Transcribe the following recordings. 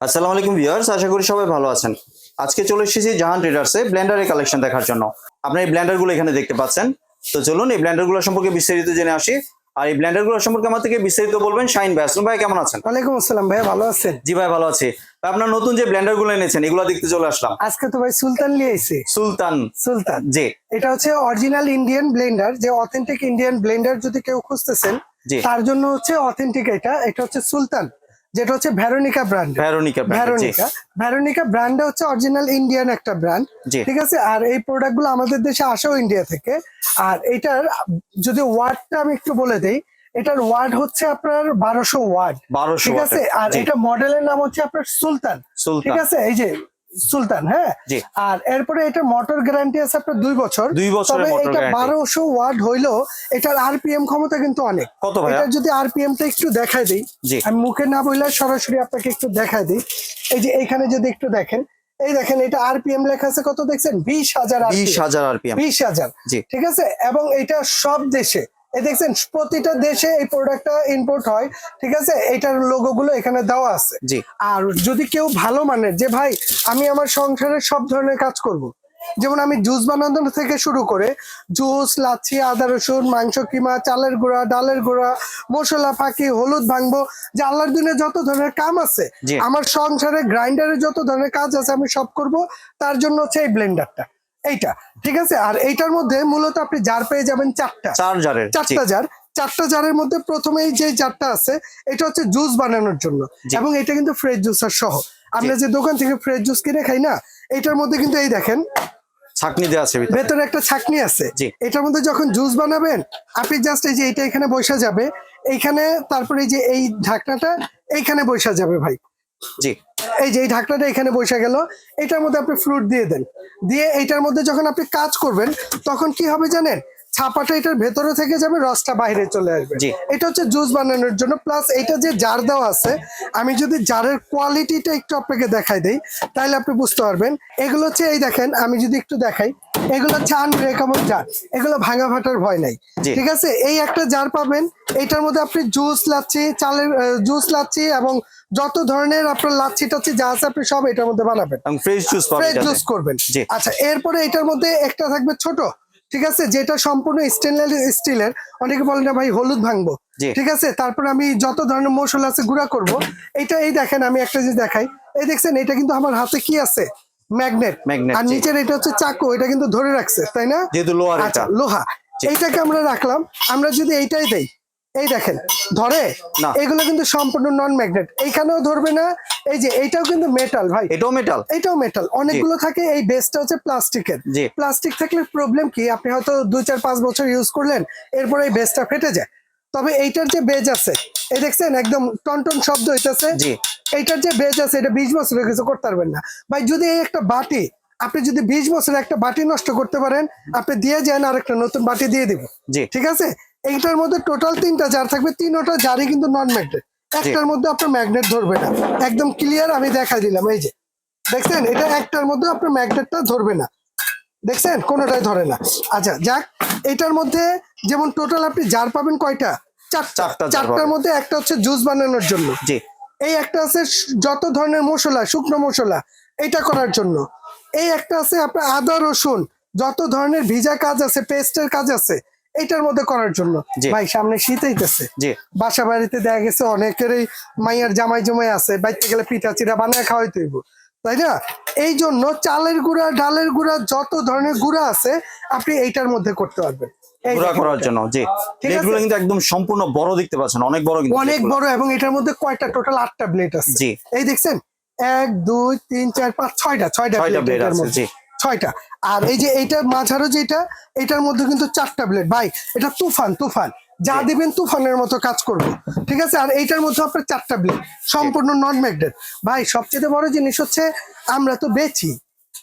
আসসালামু আলাইকুম ভিউয়ার্স আশা করি সবাই ভালো আছেন। আজকে চলে এসেছি জাহান ট্রেডার্সে ব্লেন্ডারের কালেকশন দেখার জন্য। আপনি এই ব্লেন্ডারগুলো এখানে দেখতে পাচ্ছেন। তো চলুন এই ব্লেন্ডারগুলো সম্পর্কে বিস্তারিত জেনে আসি। আর এই ব্লেন্ডারগুলো সম্পর্কে আমার থেকে বিস্তারিত বলবেন শাইন ভাই। আসলাম ভাই কেমন আছেন? ওয়ালাইকুম আসসালাম ভাইয়া ভালো আছেন? জি ভাই ভালো আছি। ভাই, আপনার নতুন যে ব্লেন্ডারগুলো এনেছেন এগুলো দেখতে চলে আসলাম। আজকে তো ভাই সুলতান নিয়ে এসে সুলতান। সুলতান। জি। এটা হচ্ছে অরিজিনাল ইন্ডিয়ান ব্লেন্ডার যে অথেন্টিক ইন্ডিয়ান ব্লেন্ডার যদি কেউ খুঁজতেছেন তার জন্য হচ্ছে অথেন্টিক এটা। এটা হচ্ছে সুলতান। যেটা হচ্ছে Veronica brand Veronica Veronica Veronica brand হচ্ছে অরিজিনাল ইন্ডিয়ান একটা ব্র্যান্ড ঠিক আছে? আর এই প্রোডাক্টগুলো আমাদের দেশে আসেও ইন্ডিয়া থেকে। আর এটার যদি ওয়ার্ডটা আমি একটু বলে দেই এটার ওয়ার্ড হচ্ছে আপনার বারোশো ওয়ার্ড ঠিক আছে? আর এটা মডেলের নাম হচ্ছে আপনার সুলতান। ঠিক আছে? এই যে সুলতান হ্যাঁ? আর এরপরে এটা মোটর গ্যারান্টি আছে আপনার দুই বছর। দুই বছরের তবে এটা বারোশো ওয়ার্ড হইলেও এটার আরপিএম ক্ষমতা কিন্তু অনেক। কত এটা যদি আরপিএম টা একটু দেখাই দিই আমি মুখে না বললে সরাসরি আপনাকে একটু দেখাই দিই। এই যে এখানে যদি একটু দেখেন এই দেখেন এটা আরপিএম লেখা আছে কত দেখছেন? বিশ হাজার বিশ হাজার আরপিএম বিশ হাজার। ঠিক আছে? এবং এটা সব দেশে এই দেখছেন প্রতিটা দেশে এই প্রোডাক্টটা ইম্পোর্ট হয় ঠিক আছে? এটার লোগো গুলো এখানে দেওয়া আছে। জি। আর যদি কেউ ভালো মানের যে ভাই আমি আমার সংসারের সব ধরনের কাজ করব। যেমন আমি জুস বানানো থেকে শুরু করে জুস লাচ্ছি আদা রসুন মাংস কিমা চালের গুঁড়া ডালের গুঁড়া মশলা ফাঁকি হলুদ ভাঙবো যে আল্লাহর দিনে যত ধরনের কাম আছে আমার সংসারে গ্রাইন্ডারে যত ধরনের কাজ আছে আমি সব করব তার জন্য হচ্ছে এই ব্লেন্ডারটা এইটা ঠিক আছে? আর এইটার মধ্যে মূলত আপনি জার পেয়ে যাবেন চারটা। চার্জারের জি চারটা জার চারটা জারের মধ্যে প্রথমেই যে জারটা আছে এটা হচ্ছে জুস বানানোর জন্য। এবং এটা কিন্তু ফ্রেশ জুসার সহ। আমরা যে দোকান থেকে ফ্রেশ জুস কিনে খাই না এটার মধ্যে কিন্তু এই দেখেন ছাকনি দেওয়া আছে ভেতরে। একটা ছাকনি আছে। এটার মধ্যে যখন জুস বানাবেন আপনি জাস্ট এই যে এটা এখানে বসা যাবে এইখানে তারপরে এই যে এই ঢাকনাটা এইখানে বসা যাবে ভাই। জি। এই যে এই ঢাকনাটা এখানে বসে গেল, এটার মধ্যে আপনি ফ্রুট দিয়ে দেন। দিয়ে এইটার মধ্যে যখন আপনি কাজ করবেন, তখন কি হবে জানেন? ছাপাটা এটার ভেতরে থেকে যাবে রসটা বাইরে চলে আসবে। এটা হচ্ছে জুস বানানোর জন্য প্লাস এটা যে জার দেওয়া আছে আমি যদি জারের কোয়ালিটিটা একটু আপনাকে দেখাই দেই তাহলে আপনি বুঝতে পারবেন। এগুলো হচ্ছে এই দেখেন আমি যদি একটু দেখাই এগুলো হচ্ছে আনব্রেকেবল জার এগুলো ভাঙা ফাটার ভয় নাই। ঠিক আছে? এই একটা জার পাবেন এটার মধ্যে আপনি জুস লাচ্ছি চালের জুস লাচ্ছি এবং যত ধরনের আপনার লাচ্ছি টাচ্ছি যা আছে আপনি সব এটার মধ্যে বানাবেন। ফ্রেশ জুস ফ্রেশ জুস করবেন। আচ্ছা এরপরে এটার মধ্যে একটা থাকবে ছোট ঠিক আছে? যেটা সম্পূর্ণ স্টেনলেস স্টিলের অনেকে বলে না ভাই হলুদ ভাঙবো। ঠিক আছে? তারপর আমি যত ধরনের মশলা আছে গুঁড়া করব। এটা এই দেখেন আমি একটা জিনিস দেখাই। এই দেখছেন এটা কিন্তু আমার হাতে কি আছে? ম্যাগনেট। ম্যাগনেট আর নিচের এটা হচ্ছে চাকু এটা কিন্তু ধরে রাখছে তাই না? যেহেতু লোহা আচ্ছা এটা। লোহা। এইটাকে আমরা রাখলাম। আমরা যদি এইটাই দেই এই দেখেন ধরে? না। এগুলো কিন্তু সম্পূর্ণ নন ম্যাগনেট এইখানেও ধরবে না এই যে এইটাও কিন্তু মেটাল ভাই। এটাও মেটাল এটাও মেটাল অনেকগুলো থাকে এই বেসটা হচ্ছে প্লাস্টিকের প্লাস্টিক থাকলে প্রবলেম কি? আপনি হয়তো দুই চার পাঁচ বছর ইউজ করলেন এরপরে এই বেসটা ফেটে যায়। তবে এইটার যে বেজ আছে এই দেখছেন একদম টনটন শব্দ হইতেছে। জি। এইটার যে বেজ আছে এটা বিশ বছরের কিছু করতে পারবেন না। ভাই যদি এই একটা বাটি আপনি যদি বিশ বছরে একটা বাটি নষ্ট করতে পারেন আপনি দিয়ে যান আর একটা নতুন বাটি দিয়ে দিব। জি। ঠিক আছে? এইটার মধ্যে টোটাল তিনটা জার থাকবে। তিনটা জারই কিন্তু নন ম্যাগনেট একটার মধ্যে আপনার ম্যাগনেট ধরবে না। একদম ক্লিয়ার আমি দেখা দিলাম এই যে। দেখছেন? এটা একটার মধ্যে আপনার ম্যাগনেটটা ধরবে না। দেখছেন? কোনোটাই ধরে না। আচ্ছা যাক। এটার মধ্যে যেমন টোটাল আপনি জার পাবেন কয়টা? চারটা। চারটা চারটার মধ্যে একটা হচ্ছে জুস বানানোর জন্য। জি। এই একটা আছে যত ধরনের মশলা শুকনো মশলা এটা করার জন্য। এই একটা আছে আপনার আদা রসুন। যত ধরনের ভিজা কাজ আছে পেস্টের কাজ আছে এটার মধ্যে করার জন্য। ভাই সামনে শীত হইতেছে। বাসা বাড়িতে দেখা গেছে অনেকেরই মাইয়ার জামাই জমাই আছে বাইতে গেলে পিঠা চিরা বানায় খাওয়াই তৈব। তাই না? এই জন্য চালের গুঁড়া ডালের গুঁড়া যত ধরনের গুঁড়া আছে আপনি এইটার মধ্যে করতে পারবেন। করার জন্য জি। কিন্তু একদম সম্পূর্ণ বড় দেখতে পাচ্ছেন অনেক বড় কিন্তু অনেক বড় এবং এটার মধ্যে কয়টা? টোটাল আটটা ব্লেড আছে। জি। এই দেখছেন? এক দুই তিন চার পাঁচ ছয়টা ছয়টা ব্লেড আছে। জি। ছয়টা। আর এই যে এইটার মাঝারও যেটা এটার মধ্যে কিন্তু চারটা ব্লেড ভাই এটা তুফান তুফান। যা। দিবেন তুফানের মতো কাজ করবে। ঠিক আছে? আর এইটার মধ্যে আপনার চারটা ব্লেড সম্পূর্ণ নন ম্যাগনেট ভাই সবচেয়ে বড় জিনিস হচ্ছে আমরা তো বেচি।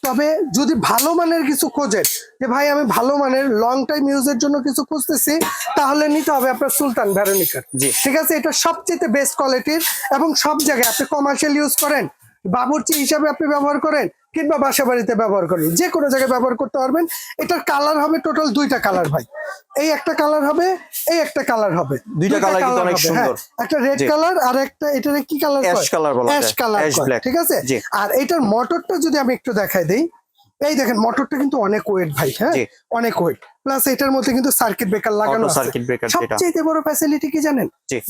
তবে যদি ভালো মানের কিছু খোঁজেন যে ভাই আমি ভালো মানের লং টাইম ইউজের জন্য কিছু খুঁজতেছি তাহলে নিতে হবে আপনার সুলতান ভ্যারোনিকার ঠিক আছে? এটা সবচেয়ে বেস্ট কোয়ালিটির এবং সব জায়গায় আপনি কমার্শিয়াল ইউজ করেন বাবুর্চি হিসাবে আপনি ব্যবহার করেন কিংবা বাসা বাড়িতে ব্যবহার করেন। যে কোনো জায়গায় ব্যবহার করতে পারবেন। এটার কালার হবে টোটাল দুইটা কালার ভাই। এই একটা কালার হবে এই একটা কালার হবে। দুইটা colour কিন্তু অনেক হ্যাঁ। সুন্দর। একটা রেড কালার আর একটা এটার কি কালার Ash color বলা অ্যাশ কালার ঠিক আছে? আর এটার মোটরটা যদি আমি একটু দেখাই দেই এই দেখেন মোটরটা কিন্তু অনেক ওয়েট ভাই হ্যাঁ? অনেক ওয়েট প্লাস এটার মধ্যে কিন্তু সার্কিট ব্রেকার লাগানো আছে। সবচেয়ে বড় ফ্যাসিলিটি কি জানেন।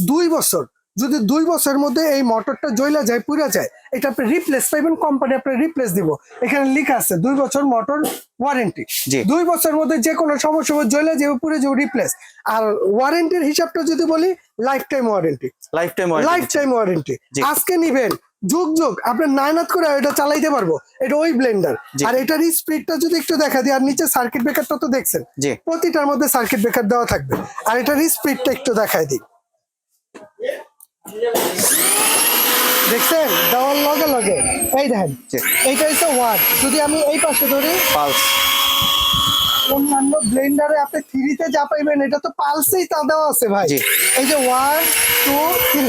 দুই বছর। যদি দুই বছরের মধ্যে এই মোটরটা জ্বলা যায় পুরা যায় এটা আপনি রিপ্লেস পাইবেন কোম্পানি আপনি রিপ্লেস দিব। এখানে লেখা আছে দুই বছর মোটর ওয়ারেন্টি। দুই বছরের মধ্যে যে কোনো সমস্যা জ্বলা যাবে পুরো যাবে রিপ্লেস আর ওয়ারেন্টির হিসাবটা যদি বলি lifetime warranty lifetime lifetime warranty আজকে নিবেন যুগ যুগ আপনি নায়নাত করে এটা চালাইতে পারব। এটা ওই ব্লেন্ডার আর এটার স্পিডটা যদি একটু দেখা দিই আর নিচে সার্কিট ব্রেকারটা তো দেখছেন প্রতিটার মধ্যে সার্কিট ব্রেকার দেওয়া থাকবে। আর এটার স্পিডটা একটু দেখায় দিই। দেখছেন? দেওয়ার লগে লগে। এই দেখেন এইটা হচ্ছে ওয়ান যদি আমি এই পাশে ধরি পালস। অন্যান্য ব্লেন্ডারে আপনি থ্রিতে যা পাইবেন এটা তো পালসেই তা দেওয়া আছে ভাই। এই যে ওয়ান টু থ্রি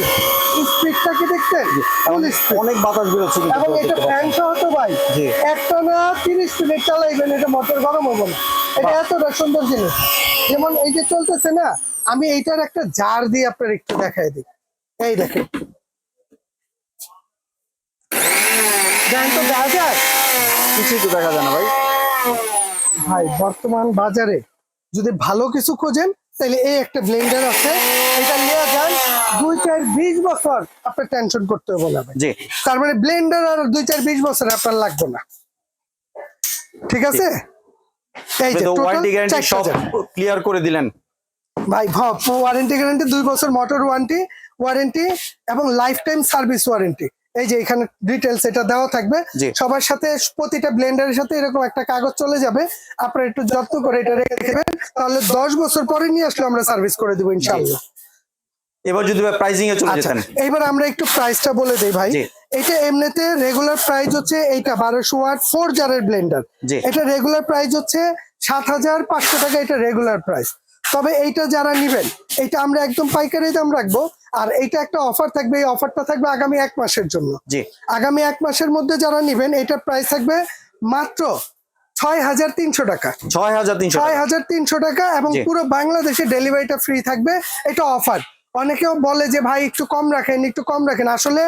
স্পিডটা কি দেখছেন? অনেক বাতাস বেরোচ্ছে এবং এটা ফ্যান সহ তো ভাই। একটা না তিরিশ মিনিট চালাইবেন এটা মোটর গরম হবে না। এটা এতটা সুন্দর জিনিস। যেমন এই যে চলতেছে না আমি এইটার একটা জার দিয়ে আপনার একটু দেখাই দিই। এই দেখেন দেখেন তো দেখা যায় কিছুই তো দেখা যায় না ভাই। ভাই বর্তমান বাজারে যদি ভালো কিছু খোঁজেন তাহলে এই একটা ব্লেন্ডার আছে। এটা নিয়ে যান। দুই চার বিশ বছর আপনার টেনশন করতে হবে না জি। তার মানে ব্লেন্ডার আর দুই চার বিশ বছর আপনার লাগবে না। ঠিক আছে? এই যে ওয়ারেন্টি গ্যারান্টি সব ক্লিয়ার করে দিলেন। ভাই ওয়ারেন্টি গ্যারান্টি দুই বছর মোটর ওয়ারেন্টি ওয়ারেন্টি এবং লাইফ টাইম সার্ভিস ওয়ারেন্টি এই যে এখানে ডিটেলস এটা দেওয়া থাকবে। সবার সাথে প্রতিটা ব্লেন্ডারের সাথে এরকম একটা কাগজ চলে যাবে। আপনারা একটু যত্ন করে এটা রেখে দেবেন তাহলে দশ বছর পরে নিয়ে আসলে আমরা সার্ভিস করে দেবো ইনশাআল্লাহ। এবার যদি প্রাইজিং এ চলে আচ্ছা যেতেন। এইবার আমরা একটু প্রাইসটা বলে দেই ভাই। এটা এমনিতে রেগুলার প্রাইস হচ্ছে এইটা বারোশো ওয়াট ফোর জারের ব্লেন্ডার এটা রেগুলার প্রাইস হচ্ছে সাত হাজার পাঁচশো টাকা এটা রেগুলার প্রাইস তবে এইটা যারা নিবেন এটা আমরা একদম পাইকারি দাম রাখব। আর এইটা একটা অফার থাকবে এই অফারটা থাকবে আগামী এক মাসের জন্য। জি। আগামী এক মাসের মধ্যে যারা নিবেন এটার প্রাইস থাকবে মাত্র ছয় হাজার তিনশো টাকা। ছয় হাজার তিনশো ছয় হাজার তিনশো টাকা এবং পুরো বাংলাদেশে ডেলিভারিটা ফ্রি থাকবে এটা অফার অনেকেও বলে যে ভাই একটু কম রাখেন একটু কম রাখেন। আসলে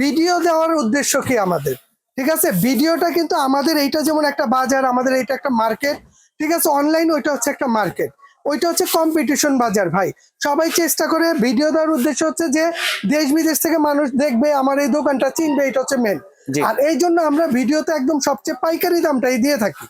ভিডিও দেওয়ার উদ্দেশ্য কি আমাদের? ঠিক আছে? ভিডিওটা কিন্তু আমাদের এইটা যেমন একটা বাজার আমাদের এইটা একটা মার্কেট ঠিক আছে? অনলাইন ওইটা হচ্ছে একটা মার্কেট ওইটা হচ্ছে কম্পিটিশন বাজার ভাই। সবাই চেষ্টা করে ভিডিও দেওয়ার উদ্দেশ্য হচ্ছে যে দেশ বিদেশ থেকে মানুষ দেখবে আমার এই দোকানটা চিনবে এটা হচ্ছে মেন আর এই জন্য আমরা ভিডিওতে একদম সবচেয়ে পাইকারি দামটাই দিয়ে থাকি।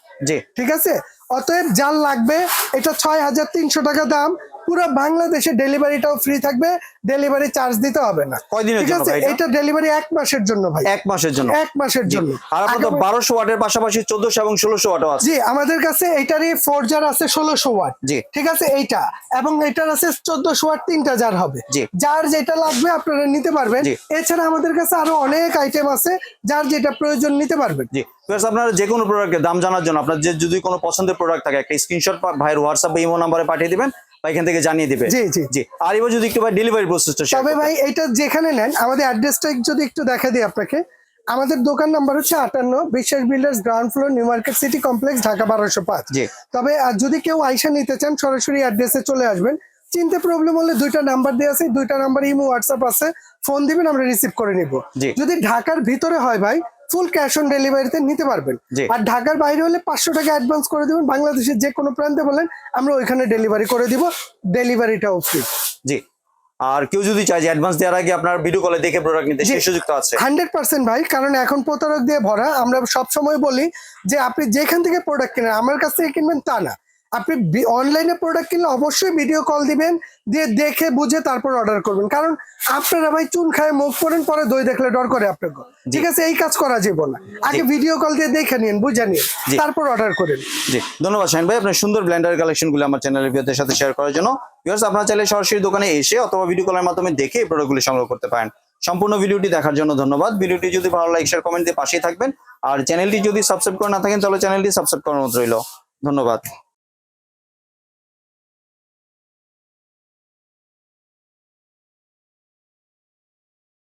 ঠিক আছে? অতএব যার লাগবে এটা ছয় হাজার তিনশো টাকা দাম পুরো বাংলাদেশে ডেলিভারিটাও ফ্রি থাকবে ডেলিভারি চার্জ দিতে হবে না। কয়দিনের জন্য ভাই এটা? ডেলিভারি এক মাসের জন্য ভাই। এক মাসের জন্য। এক মাসের জন্য। আর আপনার তো আগামী- বারোশো ওয়াটের পাশাপাশি চোদ্দশো এবং ষোলোশো ওয়াটও আছে। জি আমাদের কাছে এটারই ফোর জার আছে ষোলোশো ওয়াট। জি। ঠিক আছে? এইটা। এবং এটার আছে চোদ্দশো ওয়াট তিনটা জার হবে। যার যেটা লাগবে আপনারা নিতে পারবেন। এছাড়া আমাদের কাছে আরও অনেক আইটেম আছে যার যেটা প্রয়োজন নিতে পারবেন। জি। আপনারা যে কোনো প্রোডাক্টের দাম জানার জন্য আপনার যে যদি কোনো পছন্দের প্রোডাক্ট থাকে একটা স্ক্রিনশট ভাইয়ের হোয়াটসঅ্যাপ ইমো নাম্বারে পাঠিয়ে দিবেন। বা এখান থেকে জানিয়ে দিবে। জি জি। জি আর এবার যদি একটু ভাই ডেলিভারি প্রসেসটা তবে ভাই এটা যেখানে নেন আমাদের অ্যাড্রেসটা যদি একটু দেখা দিই আপনাকে আমাদের দোকান নাম্বার হচ্ছে আটান্ন Biswas builders ground floor new market city complex Dhaka বারোশো পাঁচ। তবে যদি কেউ আইসা নিতে চান সরাসরি অ্যাড্রেসে চলে আসবেন। চিনতে প্রবলেম হলে দুইটা নাম্বার দেওয়া আছে দুইটা নাম্বার ইমো হোয়াটসঅ্যাপ আছে। ফোন দিবেন আমরা রিসিভ করে নিব। জি। যদি ঢাকার ভিতরে হয় ভাই ফুল ক্যাশ অন ডেলিভারিতে নিতে পারবেন। আর ঢাকার বাইরে হলে পাঁচশো টাকা অ্যাডভান্স করে দিবেন বাংলাদেশের যে কোনো প্রান্তে বলেন আমরা ওইখানে ডেলিভারি করে দিব ডেলিভারিটাও ফ্রি জি। আর কেউ যদি চায় যে অ্যাডভান্স দেওয়ার আগে আপনার ভিডিও কলে দেখে প্রোডাক্ট নিতে সেই সুযোগ তো আছে। হান্ড্রেড পার্সেন্ট ভাই কারণ এখন প্রতারক দিয়ে ভরা আমরা সব সময় বলি যে আপনি যেখান থেকে প্রোডাক্ট কিনেন আমার কাছ থেকে কিনবেন তা না। আপনি অনলাইনে প্রোডাক্ট কিনলে অবশ্যই ভিডিও কল দিবেন দিয়ে দেখে বুঝে তারপর অর্ডার করবেন। কারণ আপনারা ভাই চুন খায় মুখ করেন পরে দই দেখলে ডর করে আপনাকে। ঠিক আছে এই কাজ করা যাবে না। আগে ভিডিও কল দিয়ে দেখে নিন বুঝে নিন। তারপর অর্ডার করেন জি ধন্যবাদ শাহিন ভাই। আপনার সুন্দর ব্ল্যান্ডার কালেকশনগুলো আমার চ্যানেলের ভিডিওর সাথে শেয়ার করার জন্য। ভিউয়ার্স আপনারা চাইলে সরাসরি দোকানে এসে অথবা ভিডিও কলের মাধ্যমে দেখে এই প্রোডাক্টগুলি সংগ্রহ করতে পারেন। সম্পূর্ণ ভিডিওটি দেখার জন্য ধন্যবাদ। ভিডিওটি যদি ভালো লাইক শেয়ার কমেন্ট দিয়ে পাশেই থাকবেন। আর চ্যানেলটি যদি সাবস্ক্রাইব করে না থাকেন তাহলে চ্যানেলটি সাবস্ক্রাইব করার মতো রইল। ধন্যবাদ।